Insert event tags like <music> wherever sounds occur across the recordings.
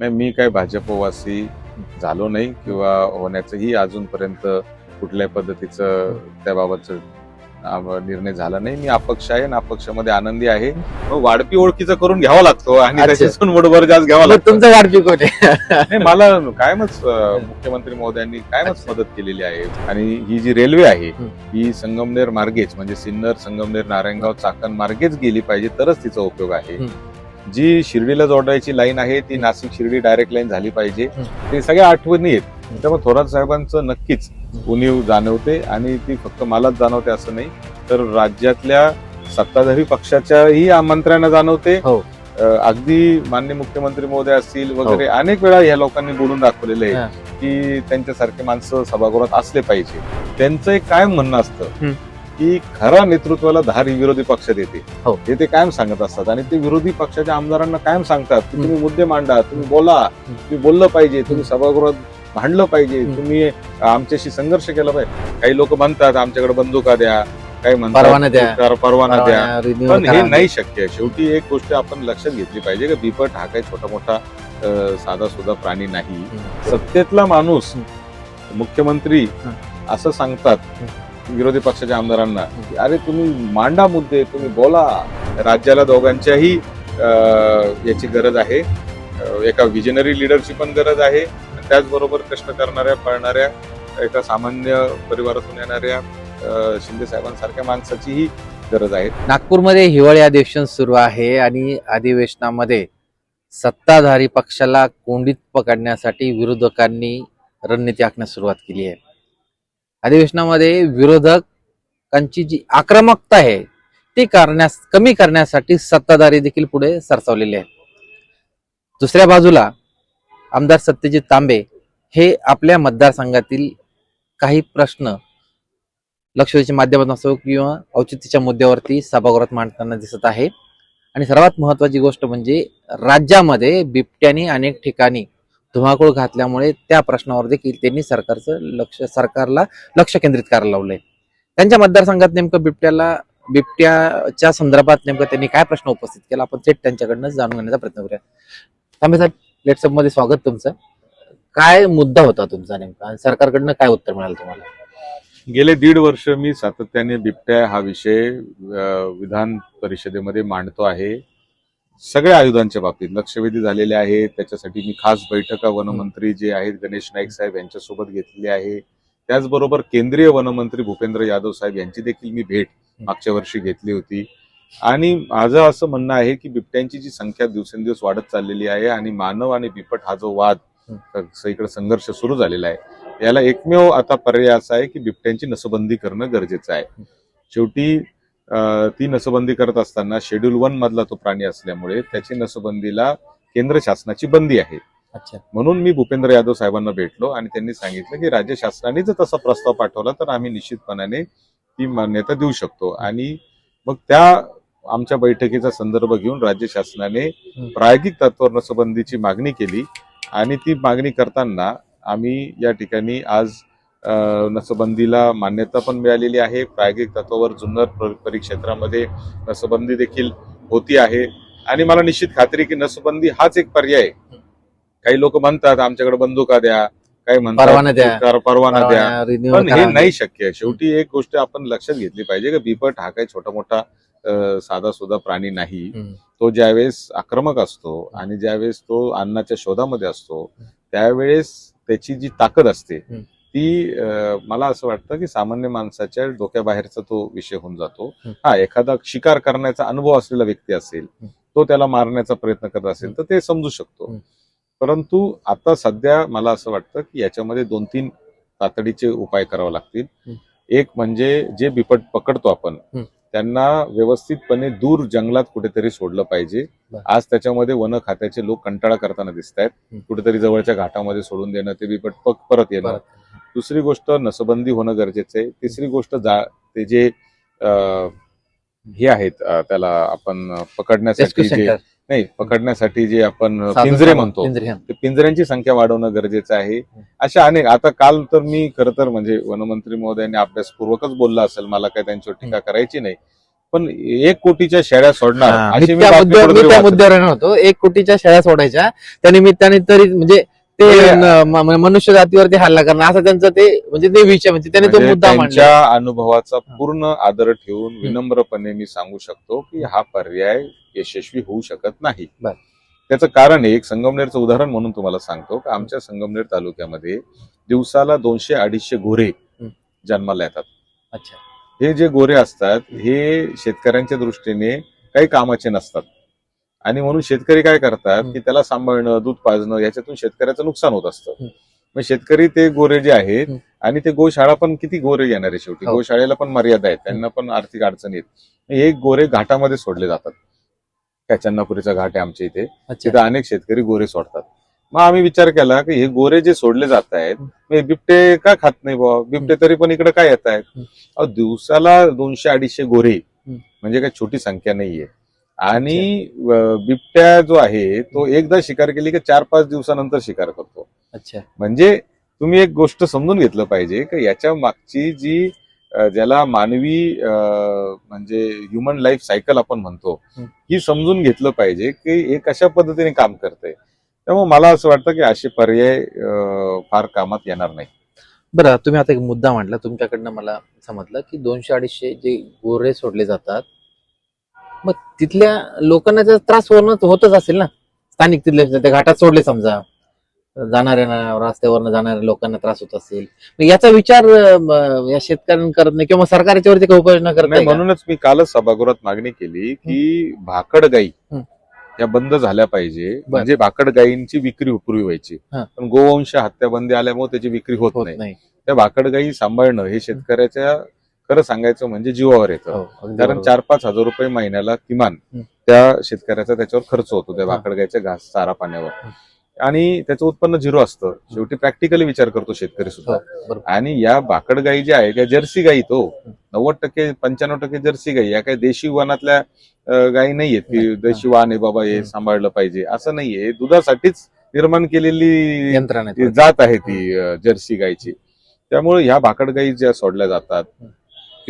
नाही मी काय भाजपवासी झालो नाही किंवा होण्याचंही अजूनपर्यंत कुठल्याही पद्धतीचं त्याबाबतचं निर्णय झाला नाही मी अपक्ष आहे आणि अपक्षामध्ये आनंदी आहे मग वाढपी ओळखीचं करून घ्यावा लागतो आणि अच्छा. त्याच्यातून मुठभर जास्त घ्यावा लागतो तुमचं गाडपी कोण आहे मला कायमच मुख्यमंत्री महोदयांनी कायमच. मदत केलेली आहे आणि ही जी रेल्वे आहे हं. ही संगमनेर मार्गेच म्हणजे सिन्नर संगमनेर नारायणगाव चाकण मार्गेच गेली पाहिजे तरच तिचा उपयोग आहे हं. जी शिर्डीला जोडायची लाईन आहे ती नाशिक शिर्डी डायरेक्ट लाईन झाली पाहिजे हं. ते सगळ्या आठवणी आहेत त्यामुळे थोरात साहेबांचं नक्कीच उणीव जाणवते आणि ती फक्त मलाच जाणवते असं नाही तर राज्यातल्या सत्ताधारी पक्षाच्याही आमंत्र्यांना जाणवते हो. अगदी मान्य मुख्यमंत्री महोदय असतील वगैरे अनेक वेळा या लोकांनी बोलून दाखवलेले हा. आहे की त्यांच्यासारखे माणसं सभागृहात असले पाहिजे त्यांचं एक कायम म्हणणं असतं हं. की खरा नेतृत्वाला धार ही विरोधी पक्षात येते हो. हे ते कायम सांगत असतात आणि ते विरोधी पक्षाच्या आमदारांना कायम सांगतात की. तुम्ही मुद्दे मांडा तुम्ही बोला तुम्ही बोललं पाहिजे तुम्ही सभागृहात भांडलं पाहिजे. तुम्ही आमच्याशी संघर्ष केला पाहिजे काही लोक म्हणतात आमच्याकडे बंदुका द्या काही म्हणतात परवाना द्या. "कर- परवाना द्या परवाना renew पण हे करा. नाही शक्य शेवटी एक गोष्ट आपण लक्षात घेतली पाहिजे की बिपट हा काही छोटा मोठा साधा सुद्धा प्राणी नाही. सत्तेतला माणूस मुख्यमंत्री हं. असं सांगतात विरोधी पक्षाच्या आमदारांना अरे तुम्ही मांडा मुद्दे तुम्ही बोला. राज्याला दोघांच्याही याची गरज आहे. एका विजनरी लिडरची पण गरज आहे. त्याचबरोबर कष्ट करणाऱ्या पळणाऱ्या एका सामान्य परिवारातून येणाऱ्या शिंदे साहेबांसारख्या माणसाचीही गरज आहे. नागपूरमध्ये हिवाळी अधिवेशन सुरू आहे आणि अधिवेशनामध्ये सत्ताधारी पक्षाला कोंडीत पकडण्यासाठी विरोधकांनी रणनीती आखण्यास सुरुवात केली आहे. अधिवेशनामध्ये विरोधकांची जी आक्रमकता आहे ती करण्यास कमी करण्यासाठी सत्ताधारी देखील पुढे सरसावलेले आहेत. दुसऱ्या बाजूला आमदार सत्यजित तांबे हे आपल्या मतदारसंघातील काही प्रश्न लक्षवेधीच्या माध्यमातून असो किंवा औचित्याच्या मुद्द्यावरती सभागृहात मांडताना दिसत आहे. आणि सर्वात महत्वाची गोष्ट म्हणजे राज्यामध्ये बिबट्याने अनेक ठिकाणी धुमाकूळ घातल्यामुळे त्या प्रश्नावर देखील त्यांनी सरकारचं लक्ष सरकारला लक्ष केंद्रित करायला लावलंय. त्यांच्या मतदारसंघात नेमकं बिबट्याला बिबट्याच्या संदर्भात नेमकं त्यांनी काय प्रश्न उपस्थित केला? आपण थेट त्यांच्याकडनं जाणून घेण्याचा प्रयत्न करूया. थांबे साहेब लेट्सअपमध्ये स्वागत तुमचं. काय मुद्दा होता तुमचा नेमका? आणि सरकारकडनं काय उत्तर मिळालं तुम्हाला? गेले दीड वर्ष मी सातत्याने बिबट्या हा विषय विधान परिषदेमध्ये मांडतो आहे. सगळ्या आयुधांच्या बाबतीत लक्षवेधी झालेले आहे. त्याच्यासाठी मी खास बैठका वनमंत्री जे आहेत गणेश नाईक साहेब यांच्यासोबत घेतलेली आहे. त्याचबरोबर केंद्रीय वनमंत्री भूपेंद्र यादव साहेब यांची देखील मी भेट मागच्या वर्षी घेतली होती. आणि माझं असं म्हणणं आहे की बिबट्यांची जी संख्या दिवसेंदिवस वाढत चाललेली आहे आणि मानव आणि बिबट हा जो वाद सगळीकडे संघर्ष सुरू झालेला आहे याला एकमेव आता पर्याय असा आहे की बिबट्यांची नसबंदी करणं गरजेचं आहे. शेवटी ती नसबंदी करत असताना शेड्यूल वन मधला तो प्राणी असल्यामुळे त्याची नसबंदीला केंद्र शासनाची बंदी आहे. म्हणून मी भूपेंद्र यादव साहेबांना भेटलो आणि त्यांनी सांगितलं की राज्य शासनाने जर तसा प्रस्ताव पाठवला तर आम्ही निश्चितपणाने ती मान्यता देऊ शकतो. आणि मग त्या आमच्या बैठकीचा संदर्भ घेऊन राज्य शासनाने प्रायोगिक तत्वावर नसबंदीची मागणी केली आणि ती मागणी करताना आम्ही या ठिकाणी आज नसबंदीला मान्यता पण मिळालेली आहे प्रायोगिक तत्वावर जुन्नर पर- परिक्षेत्रामध्ये नसबंदी देखील होती आहे आणि मला निश्चित खात्री की नसबंदी हाच एक पर्याय. काही लोक म्हणतात आमच्याकडे बंदुका द्या काही परवाना द्या. म्हणतात परवाना द्या पण हे. नाही शक्य शेवटी एक गोष्ट आपण लक्षात घेतली पाहिजे की बिबट हा काही छोटा मोठा साधा सुद्धा प्राणी नाही. तो ज्यावेळेस आक्रमक असतो आणि ज्यावेळेस तो अन्नाच्या शोधामध्ये असतो त्यावेळेस त्याची जी ताकद असते. ती मला असं वाटतं की सामान्य माणसाच्या डोक्याबाहेरचा तो विषय होऊन जातो. हा एखादा शिकार करण्याचा अनुभव असलेला व्यक्ती असेल. तो त्याला मारण्याचा प्रयत्न करत असेल तर ते समजू शकतो. परंतु आता सध्या मला असं वाटतं की याच्यामध्ये दोन तीन तातडीचे उपाय करावे लागतील. एक म्हणजे जे बिपट पकडतो आपण. त्यांना व्यवस्थितपणे दूर जंगलात कुठेतरी सोडलं पाहिजे. आज त्याच्यामध्ये वन खात्याचे लोक कंटाळा करताना दिसत आहेत. कुठेतरी जवळच्या घाटामध्ये सोडून देणं ते बिपट पक- परत येणं. दुसरी गोष्ट नसबंदी होणं गरजेचं आहे तिसरी गोष्ट जा ते जे हे आहेत त्याला आपण पकडण्यासाठी जे. नाही पकडण्यासाठी जे आपण पिंजरे. म्हणतो. ते पिंजऱ्यांची संख्या वाढवणं गरजेचं आहे अशा अनेक आता काल तर मी खरं तर म्हणजे वनमंत्री महोदयांनी अभ्यासपूर्वकच बोलला असेल मला काय त्यांच्यावर टीका करायची नाही पण एक कोटीच्या शेळ्या सोडणार त्या मुद्द्यावर होतो एक कोटीच्या शेळ्या सोडायच्या त्या निमित्ताने तरी म्हणजे ते मनुष्य जातीवरती हल्ला करणं असं त्यांचं ते म्हणजे ते विषय म्हणजे त्याने तो म्हणजे मुद्दा मांडला. त्यांच्या अनुभवाचा पूर्ण आदर ठेवून विनम्रपणे मी सांगू शकतो की हा पर्याय यशस्वी होऊ शकत नाही. त्याचं कारण आहे एक संगमनेरचं उदाहरण म्हणून तुम्हाला सांगतो की आमच्या संगमनेर तालुक्यामध्ये दिवसाला दोनशे अडीचशे गोरे. जन्माला येतात. अच्छा. हे जे गोरे असतात हे शेतकऱ्यांच्या दृष्टीने काही कामाचे नसतात. आणि म्हणून शेतकरी काय करतात. की त्याला सांभाळणं दूध पाजणं याच्यातून शेतकऱ्याचं नुकसान होत असतं. मग शेतकरी ते गोरे जे आहेत. आणि ते गोशाळा पण किती गोरे येणार आहे शेवटी. हो. गोशाळेला पण मर्यादा आहेत त्यांना पण आर्थिक अडचणी आहेत. हे गोरे घाटामध्ये सोडले जातात. काय चन्नापुरीचा घाट आहे आमच्या इथे. तिथं अनेक शेतकरी गोरे सोडतात. मग आम्ही विचार केला की हे गोरे जे सोडले जात आहेत बिबटे का खात नाही बुवा? बिबटे तरी पण इकडे काय येत आहेत? दिवसाला दोनशे अडीचशे गोरे. म्हणजे काही छोटी संख्या नाहीये. आणि बिबट्या जो आहे तो एकदा शिकार केली की चार पाच दिवसानंतर शिकार करतो. अच्छा. म्हणजे तुम्ही एक गोष्ट समजून घेतलं पाहिजे की याच्या मागची जी ज्याला मानवी म्हणजे ह्युमन लाईफ सायकल आपण म्हणतो हं. समजून घेतलं पाहिजे की हे कशा पद्धतीने काम करतंय. त्यामुळे मला असं वाटतं की असे पर्याय फार कामात येणार नाही. बरं तुम्ही आता एक मुद्दा मांडला. तुमच्याकडनं मला समजलं की दोनशे अडीचशे जे गोरे सोडले जातात मग तिथल्या लोकांना त्याचा त्रास होणं होतच असेल ना स्थानिक तिथले त्या घाटात सोडले समजा जाणाऱ्या रस्त्यावरनं जाणाऱ्या लोकांना त्रास होत असेल मग याचा विचार अं, या शेतकऱ्यांना करत नाही किंवा मग सरकार याच्यावरती काही उपाययोजना करत नाही? म्हणूनच मी कालच सभागृहात मागणी केली की भाकड गाई हं. या बंद झाल्या पाहिजे बर. म्हणजे भाकड गायींची विक्री पूर्वी व्हायची हा. पण गोवंश हत्याबंदी आल्यामुळे त्याची विक्री होत होत नाही नाही त्या भाकड गायी सांभाळणं हे शेतकऱ्याच्या खरं सांगायचं म्हणजे जीवावर येतं हो, कारण. चार पाच हजार रुपये महिन्याला किमान. त्या शेतकऱ्याचा त्याच्यावर खर्च होतो त्या हा. भाकड गायच्या घास चारा पाण्यावर. आणि त्याचं उत्पन्न झिरो असतं शेवटी प्रॅक्टिकली विचार करतो शेतकरी सुद्धा हो. आणि या भाकड गायी ज्या आहेत त्या जर्सी गायी तो नव्वद टक्के पंच्याण्णव टक्के जर्सी गायी या काही देशी वाहनातल्या अं, गायी नाहीयेत की. देशी वाहन आहे बाबा हे. सांभाळलं पाहिजे असं नाहीये दुधासाठीच निर्माण केलेली यंत्रणा ती जात आहे ती जर्सी गायची त्यामुळे ह्या भाकड गायी ज्या सोडल्या जातात.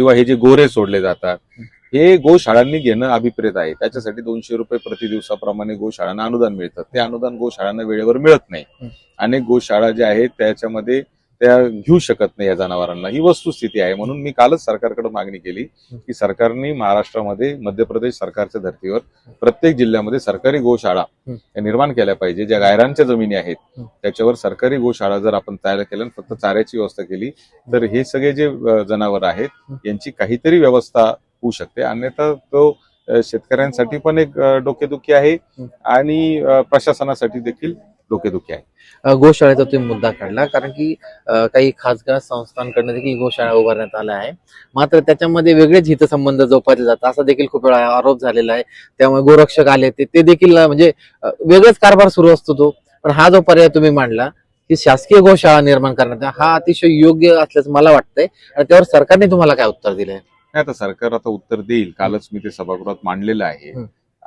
किंवा हे जे गोरे सोडले जातात हं. गोशाळांनी घेणं अभिप्रेत आहे त्याच्यासाठी दोनशे रुपये प्रति दिवसाप्रमाणे गोशाळांना अनुदान मिळतं ते अनुदान गोशाळांना वेळेवर मिळत नाही. अनेक गोशाळा ज्या आहेत त्याच्यामध्ये त्या घेऊ शकत नाही या जनावरांना. ही वस्तुस्थिती आहे. म्हणून मी कालच सरकारकडे मागणी केली की सरकारने महाराष्ट्रामध्ये मध्य प्रदेश सरकारच्या धर्तीवर प्रत्येक जिल्ह्यामध्ये सरकारी गोशाळा निर्माण केल्या पाहिजे. ज्या गायरांच्या जमिनी आहेत त्याच्यावर सरकारी गोशाळा जर आपण तयार केल्या फक्त चाऱ्याची व्यवस्था केली तर हे सगळे जे जनावर आहेत यांची काहीतरी व्यवस्था होऊ शकते. अन्यथा तो शेतकऱ्यांसाठी पण एक डोकेदुखी आहे आणि प्रशासनासाठी देखील डोकेदुखी आहे. गोशाळेचा तुम्ही मुद्दा काढला कारण की काही खासगी संस्थांकडनं देखील गोशाळा उभारण्यात आल्या आहे. मात्र त्याच्यामध्ये वेगळेच हितसंबंध जोपासले जातात असा देखील खूप वेळा आरोप झालेला आहे. त्यामुळे गोरक्षक आले ते ते देखील म्हणजे वेगळाच कारभार सुरू असतो तो. पण हा जो पर्याय तुम्ही मांडला की शासकीय गोशाळा निर्माण करण्यात हा अतिशय योग्य असल्याचं मला वाटतंय. आणि त्यावर सरकारने तुम्हाला काय उत्तर दिलंय? नाही आता सरकार आता उत्तर देईल. कालच मी ते सभागृहात मांडलेलं आहे.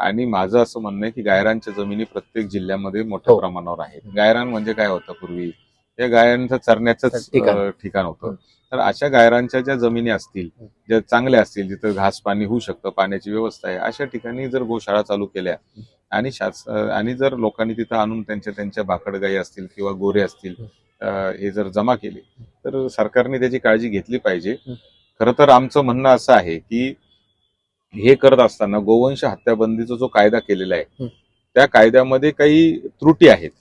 आणि माझं असं म्हणणं आहे की गायरांच्या जमिनी प्रत्येक जिल्ह्यामध्ये मोठ्या हो. प्रमाणावर आहेत गायरान म्हणजे काय होतं पूर्वी या गायांचं चरण्याचंच ठिकाण. होतं. तर अशा गायरांच्या ज्या जमिनी असतील. ज्या चांगल्या असतील जिथं घास पाणी होऊ शकतं पाण्याची व्यवस्था आहे अशा ठिकाणी जर गोशाळा चालू केल्या आणि शास आणि जर लोकांनी तिथं आणून त्यांच्या त्यांच्या भाकड गायी असतील किंवा गोरे असतील हं. जर जमा केले तर सरकारने त्याची काळजी घेतली पाहिजे. खरं तर आमचं म्हणणं असं आहे की हे करत असताना गोवंश हत्याबंदीचा जो कायदा केलेला आहे. त्या कायद्यामध्ये काही त्रुटी आहेत.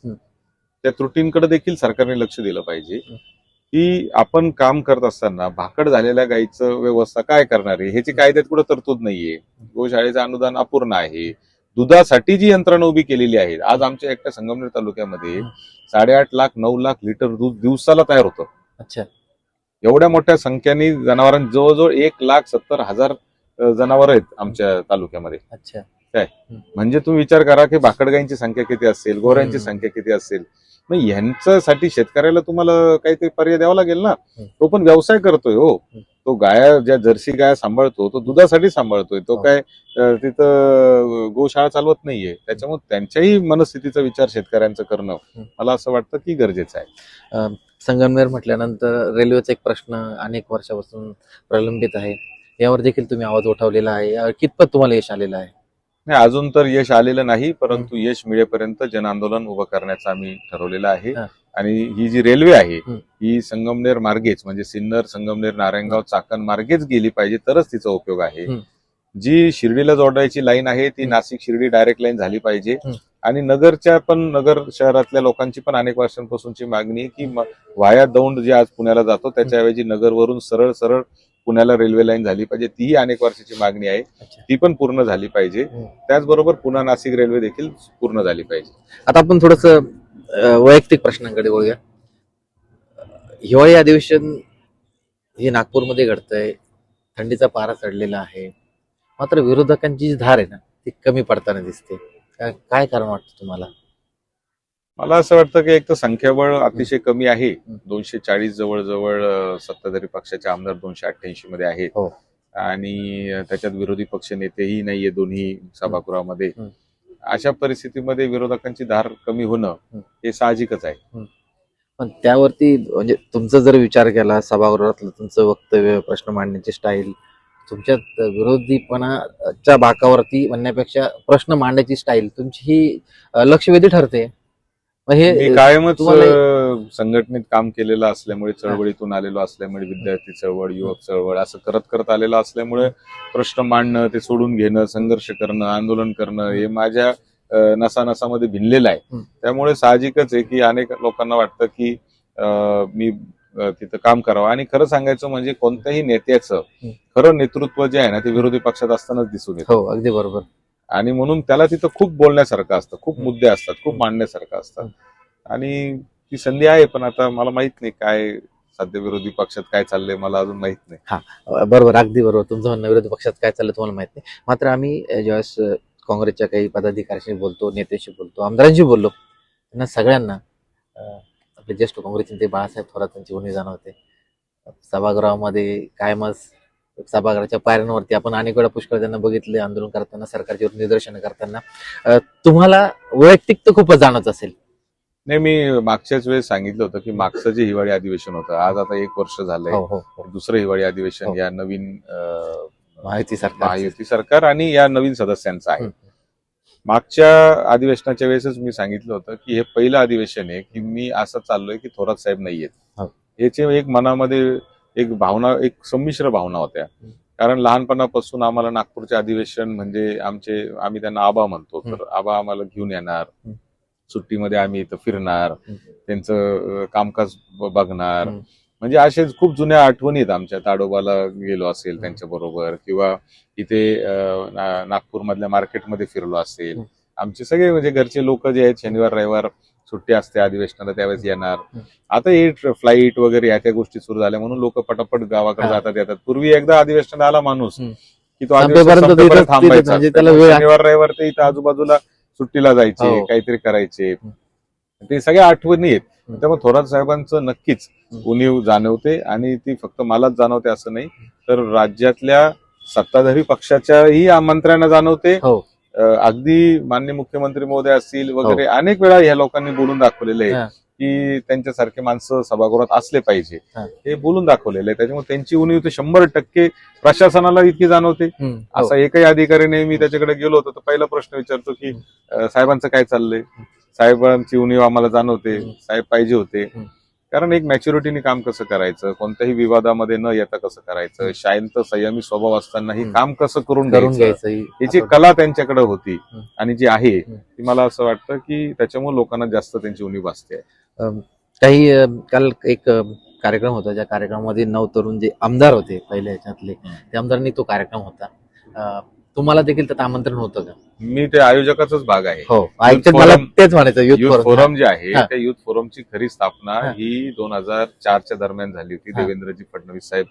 त्या त्रुटींकडे देखील सरकारने लक्ष दिलं पाहिजे. की आपण काम करत असताना भाकड झालेल्या गायीचं व्यवस्था काय करणार आहे? ह्याची कायद्यात कुठं तरतूद नाहीये. गोशाळेचं अनुदान अपूर्ण आहे. दुधासाठी जी यंत्रणा उभी केलेली आहे आज आमच्या एकट्या संगमनेर तालुक्यामध्ये. साडेआठ लाख नऊ लाख लिटर दूध दिवसाला तयार होतं. अच्छा. एवढ्या मोठ्या संख्येने जनावरां जवळजवळ एक लाख सत्तर हजार जनावर आहेत आमच्या तालुक्यामध्ये. अच्छा. म्हणजे तुम्ही विचार करा की भाकडगाईंची संख्या किती असेल गोऱ्यांची. संख्या किती असेल. मग यांच्यासाठी शेतकऱ्याला तुम्हाला काहीतरी पर्याय द्यावा लागेल ना. तो पण व्यवसाय करतोय हो. तो गाया ज्या जर्सी गाया सांभाळतो तो दुधासाठी सांभाळतोय. तो हो. काय तिथं गोशाळा चालवत नाहीये. त्याच्यामुळे त्यांच्याही मनस्थितीचा विचार शेतकऱ्यांचं करणं. मला असं वाटतं की गरजेचं आहे. संगमनेर म्हटल्यानंतर रेल्वेचा एक प्रश्न अनेक वर्षापासून प्रलंबित आहे. यावर देखील तुम्ही आवाज उठवलेला आहे कितपत तुम्हाला यश आलेलं आहे नाही अजून तर यश आलेलं नाही परंतु यश मिळेपर्यंत जन आंदोलन उभं करण्याचं आम्ही ठरवलेलं आहे. आणि ही जी रेल्वे आहे हं. संगमनेर मार्गेच म्हणजे सिन्नर संगमनेर नारायणगाव चाकण मार्गेच गेली पाहिजे तरच तिचा उपयोग आहे. जी शिर्डीला जोडायची लाईन आहे ती. नाशिक शिर्डी डायरेक्ट लाईन झाली पाहिजे. आणि नगरच्या पण नगर शहरातल्या लोकांची पण अनेक वर्षांपासूनची मागणी आहे की वाया दौंड जे आज पुण्याला जातो त्याच्याऐवजी नगरवरून सरळ सरळ पुण्याला रेल्वे लाईन झाली पाहिजे. तीही अनेक वर्षाची मागणी आहे. ती पण पूर्ण झाली पाहिजे. हं. त्याचबरोबर पुन्हा नाशिक रेल्वे देखील पूर्ण झाली पाहिजे. आता आपण थोडस वैयक्तिक प्रश्नांकडे वळूया. हिवाळी अधिवेशन हे नागपूरमध्ये घडतंय. थंडीचा पारा चढलेला आहे. मात्र विरोधकांची जी धार आहे ना ती कमी पडताना दिसते. काय कारण वाटतं तुम्हाला? मला असं वाटतं की एक तर संख्याबळ अतिशय कमी आहे. दोनशे चाळीस जवळजवळ सत्ताधारी पक्षाचे आमदार दोनशे अठ्ठ्याऐंशी मध्ये आहेत हो. आणि त्याच्यात विरोधी पक्ष नेतेही नाहीये दोन्ही सभागृहामध्ये. अशा परिस्थितीमध्ये विरोधकांची धार कमी होणं हं. साहजिकच आहे पण त्यावरती म्हणजे तुमचा जर विचार केला सभागृहातलं तुमचं वक्तव्य प्रश्न मांडण्याची स्टाईल तुमच्यात विरोधीपणाच्या बाकावरती म्हणण्यापेक्षा प्रश्न मांडण्याची स्टाईल तुमची ही लक्षवेधी ठरते हे कायमच संघटनेत काम केलेलं असल्यामुळे चळवळीतून आलेलो असल्यामुळे विद्यार्थी चळवळ युवक चळवळ असं करत करत आलेलं असल्यामुळे प्रश्न मांडणं ते सोडून घेणं संघर्ष करणं आंदोलन करणं हे माझ्या नसानसामध्ये भिनलेलं आहे. त्यामुळे साहजिकच आहे की अनेक लोकांना वाटतं की मी तिथं काम करावं आणि खरं सांगायचं म्हणजे कोणत्याही नेत्याचं. खरं नेतृत्व जे आहे ना ते विरोधी पक्षात असतानाच दिसून येतं हो अगदी बरोबर आणि म्हणून त्याला तिथं खूप बोलण्यासारखं असतं खूप हं. मुद्दे असतात खूप हं. मांडण्यासारखं असतं. आणि ती संधी आहे पण आता मला माहीत नाही काय सध्या विरोधी पक्षात काय चाललंय मला अजून माहीत नाही. अं, बरोबर अगदी बरोबर. तुमचं म्हणणं विरोधी पक्षात काय चाललं तुम्हाला माहीत नाही. मात्र आम्ही ज्यावेळेस काँग्रेसच्या काही पदाधिकाऱ्यांशी बोलतो नेत्याशी बोलतो आमदारांशी बोललो त्यांना सगळ्यांना आपले ज्येष्ठ काँग्रेस नेते बाळासाहेब थोरात यांची उणीव जाणवते. सभागृहामध्ये कायमच सभागृहाच्या पायऱ्यांवरती आपण अनेक वेळा पुष्कळ त्यांना बघितले आंदोलन करताना सरकारच्या निदर्शनं करताना. तुम्हाला वैयक्तिक तर खूपच जाणवत असेल. नाही मी मागच्याच वेळेस सांगितलं होतं की मागचं जे हिवाळी अधिवेशन होतं आज आता एक वर्ष झालंय. हो हो हो. दुसरं हिवाळी हो. अधिवेशन या नवीन महायुती सरकार महायुती सरकार आणि या नवीन सदस्यांचं आहे. हं. मागच्या अधिवेशनाच्या वेळेसच मी सांगितलं होतं की हे पहिलं अधिवेशन आहे की मी असं चाललोय की थोरात साहेब नाहीयेत. हो. याचे एक मनामध्ये एक भावना एक संमिश्र भावना होत्या. कारण लहानपणापासून आम्हाला नागपूरचे अधिवेशन म्हणजे आमचे आम्ही त्यांना आबा म्हणतो. तर आबा आम्हाला घेऊन येणार. सुट्टीमध्ये आम्ही इथं फिरणार. त्यांचं कामकाज बघणार. म्हणजे असेच खूप जुन्या आठवणी आहेत आमच्या ताडोबाला गेलो असेल त्यांच्या बरोबर किंवा इथे नागपूरमधल्या मार्केटमध्ये फिरलो असेल. आमचे सगळे म्हणजे घरचे लोक जे आहेत शनिवार रविवार सुट्टी असते अधिवेशनाला त्यावेळेस येणार. आता हे फ्लाईट वगैरे या त्या गोष्टी सुरू झाल्या म्हणून लोक पटापट गावाकडे. जातात येतात पूर्वी एकदा अधिवेशनाला आला माणूस. की तो अधिवेशन थांबायचा म्हणजे शनिवार रविवार ते इथं आजूबाजूला सुट्टीला जायचे हो. काहीतरी करायचे. ते सगळ्या आठवणी आहेत. त्यामुळे थोरात साहेबांचं नक्कीच. उणीव जाणवते आणि ती फक्त मलाच जाणवते असं नाही तर राज्यातल्या सत्ताधारी पक्षाच्याही आमंत्र्यांना जाणवते हो अगदी मान्य मुख्यमंत्री महोदय असतील वगैरे अनेक वेळा ह्या लोकांनी बोलून दाखवलेलं आहे हो. हा. की त्यांच्यासारखे माणसं सभागृहात असले पाहिजे हा. हे बोलून दाखवलेलं आहे त्याच्यामुळे त्यांची उणीव तर शंभर टक्के प्रशासनाला इतकी जाणवते. हो. असा एकही अधिकारीने मी त्याच्याकडे गेलो होतो तर पहिला प्रश्न विचारतो की साहेबांचं काय चाललंय साहेबांची उणीव आम्हाला जाणवते. साहेब पाहिजे होते. कारण एक मॅच्युरिटीने काम कसं करायचं? कोणत्याही विवादामध्ये न येता कसं करायचं? शांत संयमी स्वभाव असतानाही. काम कसं करून घ्यायचं? याची कला त्यांच्याकडे होती. आणि जी आहे. ती मला असं वाटतं की त्याच्यामुळे लोकांना जास्त त्यांची उणीव भासते. काही काल एक कार्यक्रम होता. ज्या कार्यक्रमामध्ये नऊ तरुण जे आमदार होते पहिल्या ह्याच्यातले. त्या आमदारांनी तो कार्यक्रम होता. तुम्हाला देखील त्यात आमंत्रण होतं का मी ते आयोजकाचाच भाग आहे हो मला तेच म्हणायचं युथ युथ फोरम जे आहे हा. त्या युथ फोरमची खरी स्थापना हा. ही दोन हजार चारच्या दरम्यान झाली होती हा. देवेंद्रजी फडणवीस साहेब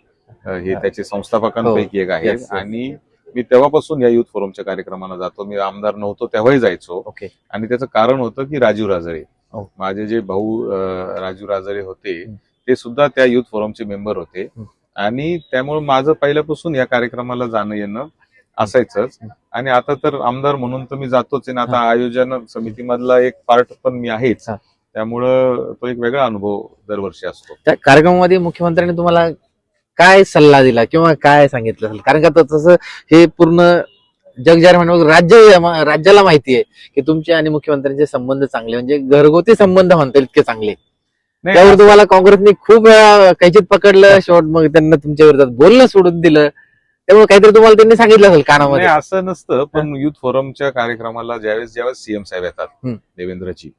अ, हे हा. त्याचे संस्थापकांपैकी एक आहेत Yes, yes. आणि मी तेव्हापासून या युथ फोरमच्या कार्यक्रमाला जातो मी आमदार नव्हतो तेव्हाही जायचो ओके आणि त्याचं कारण होतं की राजीव राजळे हो. माझे जे भाऊ अ, राजू राजळे होते हं. ते सुद्धा त्या युथ फोरमचे मेंबर होते हं. आणि त्यामुळे माझं पहिल्यापासून या कार्यक्रमाला जाणं येणं असायचंच. आणि आता तर आमदार म्हणून तर मी जातोच आहे. आता. आयोजन समितीमधला एक पार्ट पण मी आहेच. त्यामुळं तो एक वेगळा अनुभव दरवर्षी असतो. त्या कार्यक्रमामध्ये मुख्यमंत्र्यांनी तुम्हाला काय सल्ला दिला किंवा काय सांगितलं असेल? कारण का तसं हे पूर्ण जग जाहीर म्हणून राज्य राज्याला माहिती आहे की तुमचे आणि मुख्यमंत्र्यांचे संबंध चांगले म्हणजे घरगुती संबंध म्हणता इतके चांगले. त्यावर तुम्हाला काँग्रेसने खूप वेळा कैचित पकडलं शेवट मग त्यांना तुमच्या विरोधात बोलणं सोडून दिलं. त्यामुळे काहीतरी तुम्हाला त्यांनी सांगितलं असेल कानामध्ये नाही असं नसतं पण युथ फोरमच्या कार्यक्रमाला ज्यावेळेस ज्यावेळेस सीएम साहेब येतात हम्म.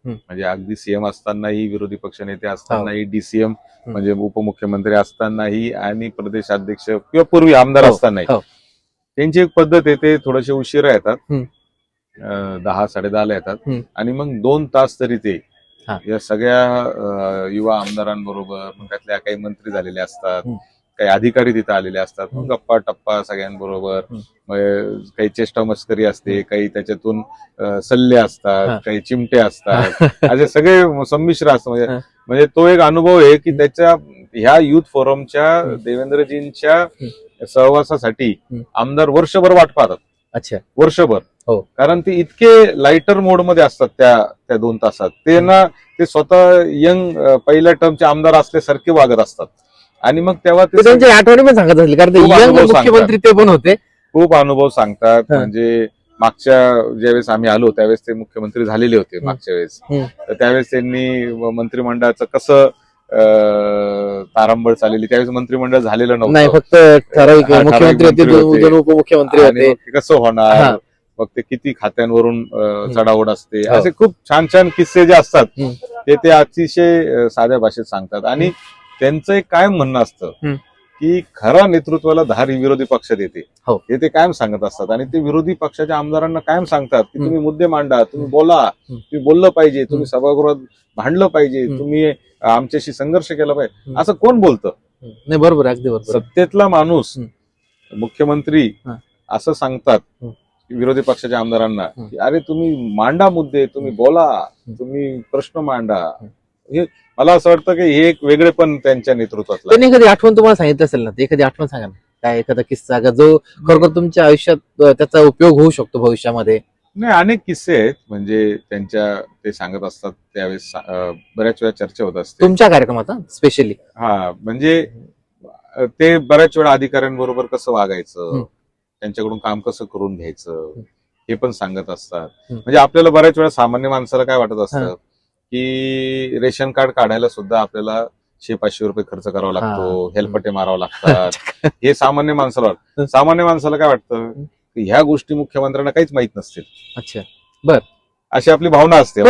म्हणजे अगदी सीएम असतानाही विरोधी पक्षनेते असतानाही हो. डीसीएम म्हणजे उपमुख्यमंत्री असतानाही आणि प्रदेशाध्यक्ष किंवा पूर्वी आमदार हो, असतानाही हो. त्यांची एक पद्धत आहे ते थोडेसे उशिरा येतात हम्म. अं, दहा साडेदहाला येतात. आणि मग दोन तास तरी ते हा. या सगळ्या अं, युवा आमदारांबरोबर मग त्यातल्या काही मंत्री झालेले असतात. काही अधिकारी तिथे आलेले असतात. गप्पा टप्पा सगळ्यांबरोबर. मग काही चेष्टा मस्करी असते काही त्याच्यातून सल्ले. असतात काही चिमटे असतात असे सगळे संमिश्र असतं म्हणजे. म्हणजे तो एक अनुभव आहे की त्याच्या ह्या युथ फोरमच्या. देवेंद्रजींच्या सहवासासाठी. आमदार वर्षभर वाट पाहतात अच्छा वर्षभर हो. कारण ते इतके लाइटर मोडमध्ये असतात त्या त्या दोन तासात ते ना ते स्वतः यंग पहिल्या टर्मचे आमदार असल्यासारखे वागत असतात आणि मग तेव्हा ते त्यांची आठवणी पण सांगत असेल कारण ते खूप young अनुभव मुख्यमंत्री ते पण होते. खूप अनुभव सांगतात. हा. म्हणजे मागच्या ज्यावेळेस आम्ही आलो त्यावेळेस ते मुख्यमंत्री झालेले होते मागच्या वेळेस. हम्म. तर त्यावेळेस त्यांनी मंत्रिमंडळाचं कसं अं, तारांबळ चाललेली त्यावेळेस मंत्रिमंडळ झालेलं नाही नव्हतं फक्त ठराविक हा, मुख्यमंत्री होते ठराविक मंत्री दोन उपमुख्यमंत्री आणि होते. मग ते कसं होणार. मग ते किती खात्यांवरून अं, चढाओढ असते? हो. असे खूप छान छान किस्से जे असतात हम्म. ते ते अतिशय अं, साध्या भाषेत सांगतात. आणि त्यांचं एक कायम म्हणणं असतं. की खरा नेतृत्वाला धार ही विरोधी पक्ष देते हो. हे ते कायम सांगत असतात आणि ते विरोधी पक्षाच्या आमदारांना कायम सांगतात की. तुम्ही मुद्दे मांडा तुम्ही बोला तुम्ही बोललं पाहिजे तुम्ही सभागृहात भांडलं पाहिजे. तुम्ही आमच्याशी संघर्ष केला पाहिजे. असं कोण बोलतं नाही बरोबर अगदी बरोबर सत्तेतला माणूस. मुख्यमंत्री. असं सांगतात. विरोधी पक्षाच्या आमदारांना. की अरे तुम्ही मांडा मुद्दे तुम्ही बोला तुम्ही प्रश्न मांडा हे मला असं वाटतं की हे एक वेगळे पण त्यांच्या नेतृत्वातलं आहे. त्यांनी एखादी आठवण तुम्हाला सांगितलं असेल ना? ते एखादी आठवण सांगा ना. काय एखादा किस्सा का जो खरोखर तुमच्या आयुष्यात त्याचा उपयोग होऊ शकतो भविष्यामध्ये? नाही अनेक किस्से आहेत. म्हणजे त्यांच्या ते सांगत असतात त्यावेळेस बऱ्याच वेळा चर्चा होत असते. तुमच्या कार्यक्रमात स्पेशली हा म्हणजे ते बऱ्याच वेळा अधिकाऱ्यांबरोबर कसं वागायचं. त्यांच्याकडून काम कसं करून घ्यायचं? हे. पण सांगत असतात. म्हणजे आपल्याला बऱ्याच वेळा सामान्य माणसाला काय वाटत असतं. की रेशन कार्ड काढायला सुद्धा आपल्याला शे पाचशे रुपये खर्च करावा लागतो. हेलपटे मारावं लागतात. हे सामान्य माणसाला वाटतं. सामान्य माणसाला काय वाटतं? की ह्या गोष्टी मुख्यमंत्र्यांना काहीच माहीत नसतील. अच्छा. अशी आपली भावना असते. हो,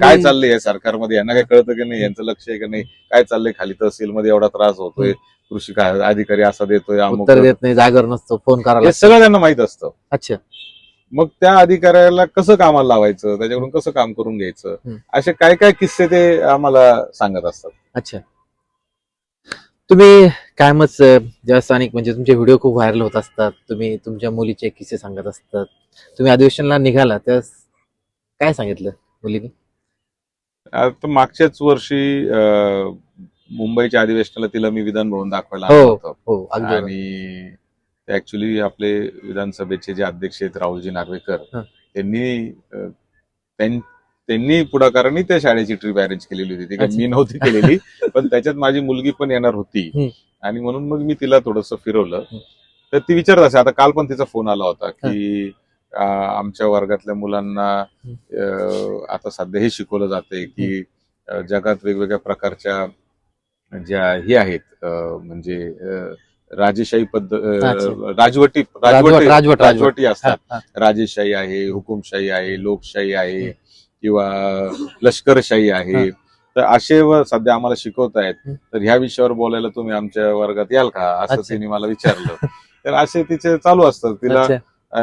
काय चाललंय सरकारमध्ये? यांना काय कळतं की नाही? यांचं लक्ष आहे की नाही? काय चाललंय खाली? तहसीलमध्ये एवढा त्रास होतोय. कृषी अधिकारी असा देतोय उत्तर देत नाही जागर नसतो फोन करायला. सगळं त्यांना माहीत असतं. अच्छा. मग त्या अधिकाऱ्याला कसं कामाला लावायचं त्याच्याकडून कसं काम करून घ्यायचं. असे काय काय किस्से ते आम्हाला सांगत असतात अच्छा तुम्ही कायमच जेव्हा स्थानिक म्हणजे तुमचे व्हिडिओ खूप व्हायरल होत असतात तुम्ही तुमच्या मुलीचे किस्से सांगत असतात तुम्ही अधिवेशनला निघाला त्यावेळेस काय सांगितलं मुलीने आता मागच्याच वर्षी अं, मुंबईच्या अधिवेशनाला तिला मी विधान भवन दाखवायला हो. होतं हो अगदी बरोबर. आणि ऍक्च्युली आपले विधानसभेचे जे अध्यक्ष आहेत राहुलजी नार्वेकर. त्यांनी त्यांनी पुढाकाराने त्या शाळेची ट्रिप अरेंज केलेली होती ती. मी नव्हती केलेली <laughs> पण त्याच्यात माझी मुलगी पण येणार होती. आणि म्हणून मग मी तिला थोडस फिरवलं. तर ती विचारत असे आता काल पण तिचा फोन आला होता की आमच्या वर्गातल्या मुलांना आता सध्या हे शिकवलं जाते की जगात वेगवेगळ्या प्रकारच्या ज्या हे आहेत म्हणजे राजेशाही पद्धत. राजवटी राजवट राजवटी असतात. राजेशाही आहे हुकुमशाही आहे लोकशाही आहे किंवा लष्करशाही आहे. तर असे व सध्या आम्हाला शिकवतायत हं. तर ह्या विषयावर बोलायला तुम्ही आमच्या वर्गात याल का? असं. तिने मला विचारलं. तर असे तिचे चालू असतात. तिला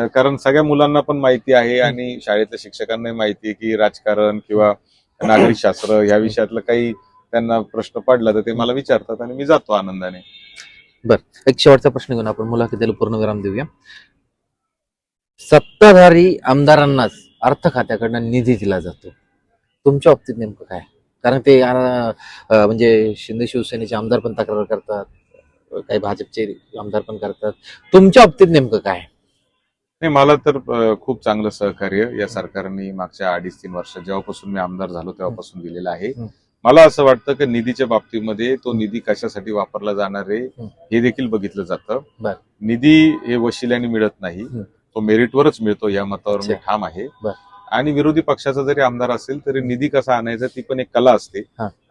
कारण सगळ्या मुलांना पण माहिती आहे आणि शाळेतल्या शिक्षकांनाही माहिती आहे की राजकारण किंवा नागरिक शास्त्र ह्या विषयातलं काही त्यांना प्रश्न पडला तर ते मला विचारतात आणि मी जातो आनंदाने. एक शेवटचा प्रश्न घेऊन आपण मुलाखतीला पूर्णविराम देऊया. सत्ताधारी आमदारांनाच अर्थ खात्याकडनं निधी दिला जातो. तुमच्या बाबतीत नेमकं काय? कारण ते म्हणजे शिंदे शिवसेनेचे आमदार पण तक्रार करतात काही भाजपचे आमदार पण करतात. तुमच्या बाबतीत नेमकं काय? नाही मला तर खूप चांगलं सहकार्य या सरकारने मागच्या अडीच तीन वर्षात जेव्हापासून मी आमदार झालो तेव्हापासून दिलेलं आहे. मला असं वाटतं की निधीच्या बाबतीमध्ये तो निधी कशासाठी वापरला जाणार आहे हं. देखील बघितलं जातं. निधी हे वशिल्याने मिळत नाही. तो मेरिटवरच मिळतो या मतावर मी. ठाम आहे. आणि विरोधी पक्षाचा जरी आमदार असेल तरी निधी कसा आणायचा ती पण एक कला असते.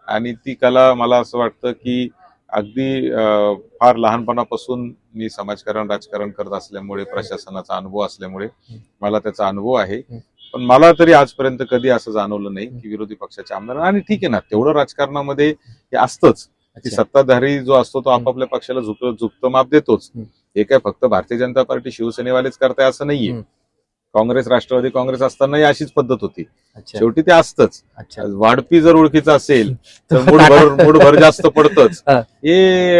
आणि ती कला मला असं वाटतं की अगदी फार लहानपणापासून मी समाजकारण राजकारण करत असल्यामुळे प्रशासनाचा अनुभव असल्यामुळे. मला त्याचा अनुभव आहे. पण मला तरी आजपर्यंत कधी असं जाणवलं नाही की विरोधी पक्षाचे आमदार आणि ठीक आहे ना तेवढं राजकारणामध्ये हे असतंच की. सत्ताधारी जो असतो तो. आपापल्या पक्षाला झुक झुकतं माप देतोच हं. काय फक्त भारतीय जनता पार्टी शिवसेनेवालेच करताय असं नाहीये. काँग्रेस राष्ट्रवादी काँग्रेस असतानाही अशीच पद्धत होती शेवटी ते असतंच वाढपी जर ओळखीचं असेल <laughs> तर मूडभर मूडभर जास्त पडतच हा.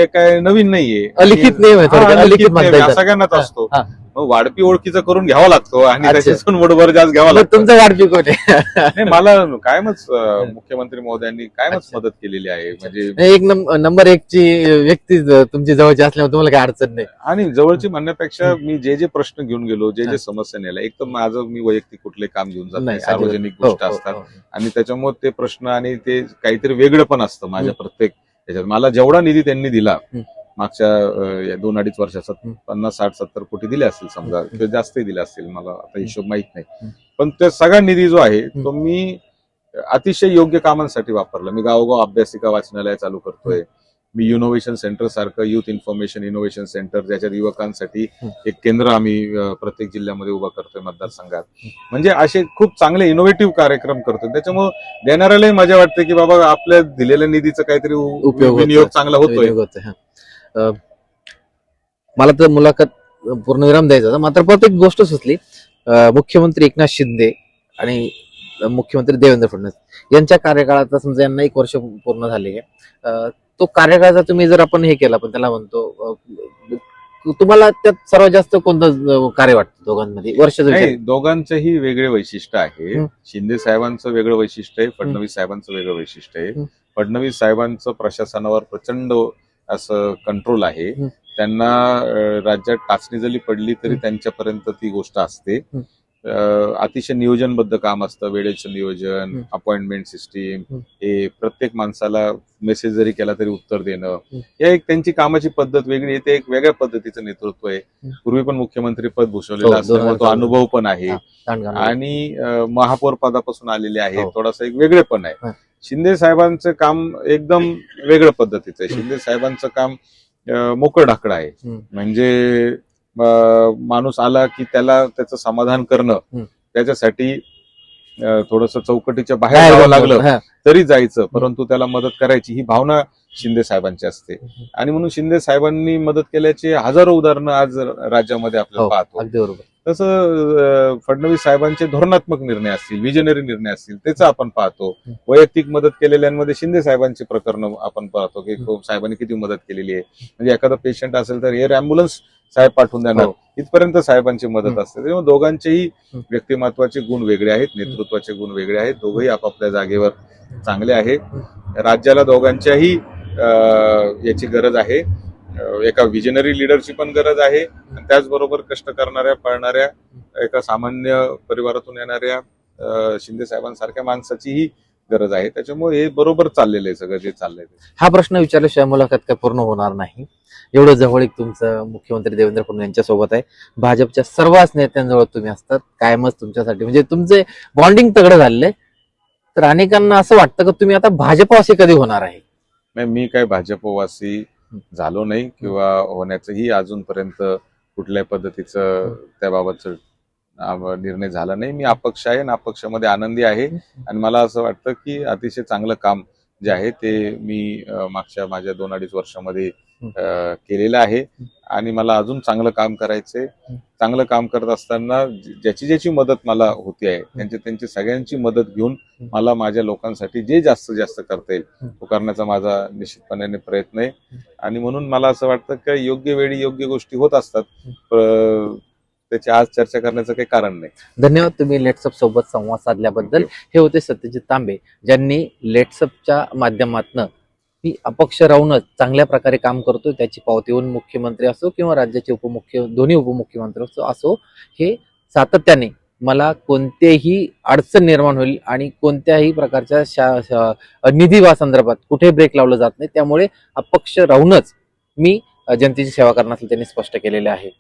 काय नवीन नाहीये अलिखित हा. येतं. सगळ्यांनाच असतो वाढपी ओळखीचं करून घ्यावा लागतो आणि. त्याच्यातून मूडभर जास्त घ्यावा लागतो. तुमचं वाढपी कोण आहे? मला कायमच मुख्यमंत्री महोदयांनी कायमच. मदत केलेली आहे. म्हणजे एक नंब- नंबर एक ची व्यक्ती तुमची जवळची असल्यामुळे तुम्हाला काही अडचण नाही. आणि जवळची म्हणण्यापेक्षा मी जे जे प्रश्न घेऊन गेलो जे हा. जे समस्या नेल्या एक तर माझं मी वैयक्तिक कुठले काम घेऊन जात नाही सार्वजनिक हो, गोष्ट हो, असतात. हो. आणि त्याच्यामुळे ते प्रश्न आणि ते काहीतरी वेगळं पण असतं माझ्या प्रत्येक त्याच्यात मला जेवढा निधी त्यांनी दिला हं. मागच्या दोन अडीच वर्षात हं. पन्नास साठ सत्तर कोटी दिले असतील समजा. किंवा जास्तही दिले असतील मला आता हिशोब माहीत नाही. पण ते सगळा निधी जो आहे तो मी अतिशय योग्य कामांसाठी वापरला. मी गावोगाव अभ्यासिका वाचनालय चालू करतोय. मी इनोव्हेशन सेंटर सारखं युथ इन्फॉर्मेशन इनोव्हेशन सेंटर ज्याच्यात युवकांसाठी. एक केंद्र आम्ही प्रत्येक जिल्ह्यामध्ये उभं करतोय मतदारसंघात. म्हणजे असे खूप चांगले इनोव्हेटिव्ह कार्यक्रम करतोय. त्याच्यामुळे देणाऱ्यालाही मजा वाटते की बाबा आपल्या दिलेल्या निधीचा काहीतरी. विनियोग चांगला होतोय. मला तर मुलाखत पूर्णविराम द्यायचा होता. मात्र प्रत्येक गोष्ट सुचली. मुख्यमंत्री एकनाथ शिंदे आणि मुख्यमंत्री देवेंद्र फडणवीस यांच्या कार्यकाळात समजा यांना एक वर्ष पूर्ण झाले. तो कार्यकाळाचा तुम्ही जर आपण हे केला पण त्याला म्हणतो तुम्हाला त्यात सर्वात जास्त कोणतं कार्य वाटतं दोघांमध्ये? नाही दोघांचंही वेगळे वैशिष्ट्य आहे. शिंदे साहेबांचं वेगळं वैशिष्ट्य आहे फडणवीस साहेबांचं वेगळं वैशिष्ट्य आहे. फडणवीस साहेबांचं प्रशासनावर प्रचंड असं कंट्रोल आहे हं. त्यांना राज्यात टाचणी जरी पडली तरी हं. त्यांच्यापर्यंत ती गोष्ट असते हं. अतिशय नियोजनबद्ध काम असतं वेळेचं नियोजन हं. अपॉइंटमेंट सिस्टीम हं. हे प्रत्येक माणसाला मेसेज जरी केला तरी उत्तर देणं हं. या एक त्यांची कामाची पद्धत वेगळी आहे ते एक वेगळ्या पद्धतीचं नेतृत्व आहे हं. पूर्वी पण मुख्यमंत्री पद हो, भूषवलेलं दोन असल्यामुळे तो अनुभव पण आहे हा. आणि महापौर पदापासून आलेले आहे हो. थोडासा एक वेगळे पण आहे हा. शिंदे साहेबांचं काम एकदम वेगळं पद्धतीचं आहे. शिंदे साहेबांचं काम मोकळं ढाकळं आहे. म्हणजे माणूस आला की त्याला त्याचं समाधान करणं. त्याच्यासाठी थोडस चौकटीच्या बाहेर जावं लागलं. तरी जायचं. परंतु त्याला मदत करायची ही भावना शिंदे साहेबांची असते. आणि म्हणून शिंदे साहेबांनी मदत केल्याचे हजारो उदाहरणं आज राज्यामध्ये आपल्याला हो, पाहतो. अगदी बरोबर. तसं फडणवीस साहेबांचे धोरणात्मक निर्णय असतील विजनरी निर्णय असतील त्याचं आपण पाहतो. वैयक्तिक मदत केलेल्यांमध्ये शिंदे साहेबांची प्रकरण आपण पाहतो की. खूप साहेबांनी किती मदत केलेली आहे म्हणजे एखादा पेशंट असेल तर एअर अँब्युलन्स साहेब पाठवून देणार हो. इथपर्यंत साहेबांची मदत. असते त्यामुळे दोघांचेही. व्यक्तिमत्वाचे गुण वेगळे आहेत नेतृत्वाचे गुण वेगळे आहेत दोघंही आपापल्या जागेवर चांगले आहे राज्याला दोघांच्याही याची गरज आहे एका विजनरी लिडरची पण गरज आहे. आणि त्याचबरोबर कष्ट करणाऱ्या पळणाऱ्या एका सामान्य परिवारातून येणाऱ्या शिंदे साहेबांसारख्या माणसाचीही गरज आहे. त्याच्यामुळे हे बरोबर चाललेलं आहे सगळं जे चाललंय. हा प्रश्न विचारल्याशिवाय मुलाखत काय पूर्ण होणार नाही. एवढं जवळीक तुमचं मुख्यमंत्री देवेंद्र फडणवीस यांच्या सोबत आहे. भाजपच्या सर्वच नेत्यांजवळ तुम्ही असतात. कायमच तुमच्यासाठी. म्हणजे तुमचे बॉन्डिंग तगडं झालेलं. तर अनेकांना असं वाटतं की तुम्ही आता भाजपाशी कधी होणार आहे? नाही मी काय भाजपवासी झालो नाही किंवा होण्याचंही अजूनपर्यंत कुठल्याही पद्धतीचं त्याबाबतचं निर्णय झाला नाही. मी अपक्ष आहे आणि अपक्षामध्ये आनंदी आहे. आणि मला असं वाटतं की अतिशय चांगलं काम जे आहे ते मी मागच्या माझ्या दोन अडीच वर्षामध्ये केलेलं आहे. आणि मला अजून चांगलं काम करायचंय. चांगलं काम करत असताना ज्याची ज्याची मदत मला होती आहे त्यांची त्यांची सगळ्यांची मदत घेऊन मला माझ्या लोकांसाठी जे जास्तीत जास्त करता येईल तो करण्याचा माझा निश्चितपणे प्रयत्न आहे. आणि म्हणून मला असं वाटतं की योग्य वेळी योग्य गोष्टी होत असतात. त्याची आज चर्चा करण्याचं काही कारण नाही. धन्यवाद तुम्ही लेट्सअप सोबत संवाद साधल्याबद्दल. हे होते सत्यजित तांबे ज्यांनी लेट्सअपच्या माध्यमातून मी अपक्ष राहूनच चांगल्या प्रकारे काम करतोय त्याची पावती येऊन मुख्यमंत्री असो किंवा राज्याचे उपमुख्य दोन्ही उपमुख्यमंत्री असो असो हे सातत्याने मला कोणतेही अडचण निर्माण होईल आणि कोणत्याही प्रकारच्या शा निधी संदर्भात कुठे ब्रेक लावलं जात नाही. त्यामुळे अपक्ष राहूनच मी जनतेची सेवा करणार त्यांनी स्पष्ट केलेले आहे.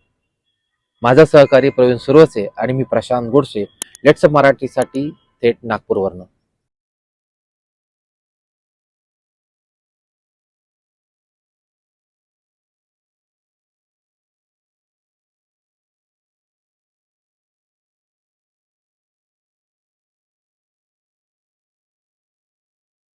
माझा सहकारी प्रवीण सुरवसे आणि मी प्रशांत गोडसे लेट्स मराठीसाठी थेट नागपूरवरनं.